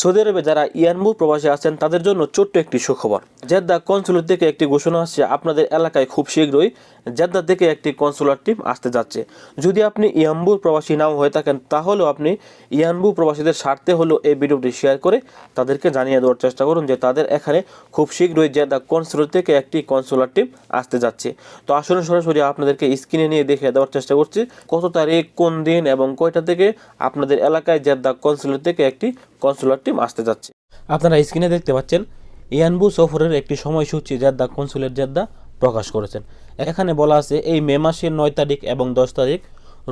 Saudi আরবে যারা Yanbu প্রবাসী আছেন, তাদের জন্য ছোট্ট একটি সুখবর। জেদ্দা কনসুলেট থেকে একটি ঘোষণা আসছে, আপনাদের এলাকায় খুব শীঘ্রই জেদ্দা থেকে একটি কনসুলার টিম আসতে যাচ্ছে। যদি আপনি ইয়াম্বু প্রবাসী নাও হয়ে থাকেন, তাহলেও আপনি ইয়ানবু প্রবাসীদের স্বার্থে হলেও এই ভিডিওটি শেয়ার করে তাদেরকে জানিয়ে দেওয়ার চেষ্টা করুন যে তাদের এখানে খুব শীঘ্রই জেদ্দা কনসুলেট থেকে একটি কনসুলার টিম আসতে যাচ্ছে। তো আসলে সরাসরি আপনাদেরকে স্ক্রিনে নিয়ে দেখে দেওয়ার চেষ্টা করছি, কত তারিখ, কোন দিন এবং কয়টা থেকে আপনাদের এলাকায় জেদ্দা কনসুলেট থেকে একটি কনসুলার টিম আসতে যাচ্ছে। আপনারা স্ক্রিনে দেখতে পাচ্ছেন, ইয়ানবু সফরের একটি সময়সূচি জেদ্দা কনসুলেট জেদ্দা প্রকাশ করেছেন। এখানে বলা আছে, এই মে মাসের নয় তারিখ এবং দশ তারিখ,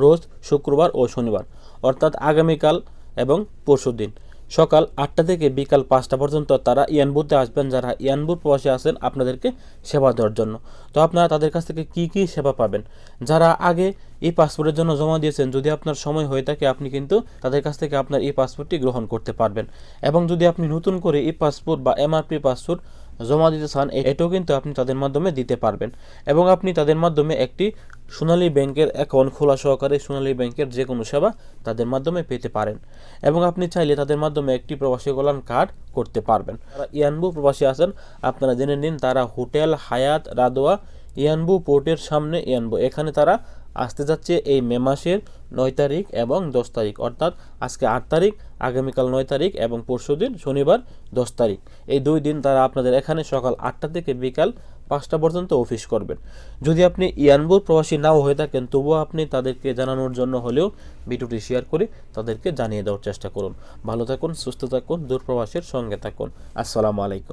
রোজ শুক্রবার ও শনিবার, অর্থাৎ আগামীকাল এবং পরশুদিন। সকাল আটটা থেকে বিকাল পাঁচটা পর্যন্ত তারা ইয়ানবুতে আসবেন, যারা ইয়ানবুর প্রবাসী আছেন আপনাদেরকে সেবা দেওয়ার জন্য। তো আপনারা তাদের কাছ থেকে কি কি সেবা পাবেন? যারা আগে এই পাসপোর্টের জন্য জমা দিয়েছেন, যদি আপনার সময় হয়ে থাকে, আপনি কিন্তু তাদের কাছ থেকে আপনার এই পাসপোর্টটি গ্রহণ করতে পারবেন। এবং যদি আপনি নতুন করে এই পাসপোর্ট বা এমআরপি পাসপোর্ট জমা দিতে চান এটাও কিন্তু আপনি তাদের মাধ্যমে দিতে পারবেন। এবং আপনি তাদের মাধ্যমে একটি সোনালী ব্যাংকের অ্যাকাউন্ট খোলা সহকারে সোনালী ব্যাংকের যে কোনো সেবা তাদের মাধ্যমে পেতে পারেন এবং আপনি চাইলে তাদের মাধ্যমে একটি প্রবাসী কল্যাণ কার্ড করতে পারবেন। ইয়ানবু প্রবাসী আছেন, আপনারা জেনে নিন তারা হোটেল, হায়াত, রাদোয়া, ইয়ানবু পোর্টের সামনে ইয়ানবু। এখানে তারা আসতে যাচ্ছে এই মে মাসের নয় তারিখ এবং দশ তারিখ, অর্থাৎ আজকে আট তারিখ, আগামীকাল নয় তারিখ এবং পরশুদিন শনিবার দশ তারিখ। এই দুই দিন তারা আপনাদের এখানে সকাল আটটা থেকে বিকাল পাঁচটা পর্যন্ত অফিস করবেন। যদি আপনি ইয়ানবুর প্রবাসী নাও হয়ে থাকেন, তবুও আপনি তাদেরকে জানানোর জন্য হলেও ভিডিওটি শেয়ার করে তাদেরকে জানিয়ে দেওয়ার চেষ্টা করুন। ভালো থাকুন, সুস্থ থাকুন, দূরপ্রবাসের সঙ্গে থাকুন। আসসালামু আলাইকুম।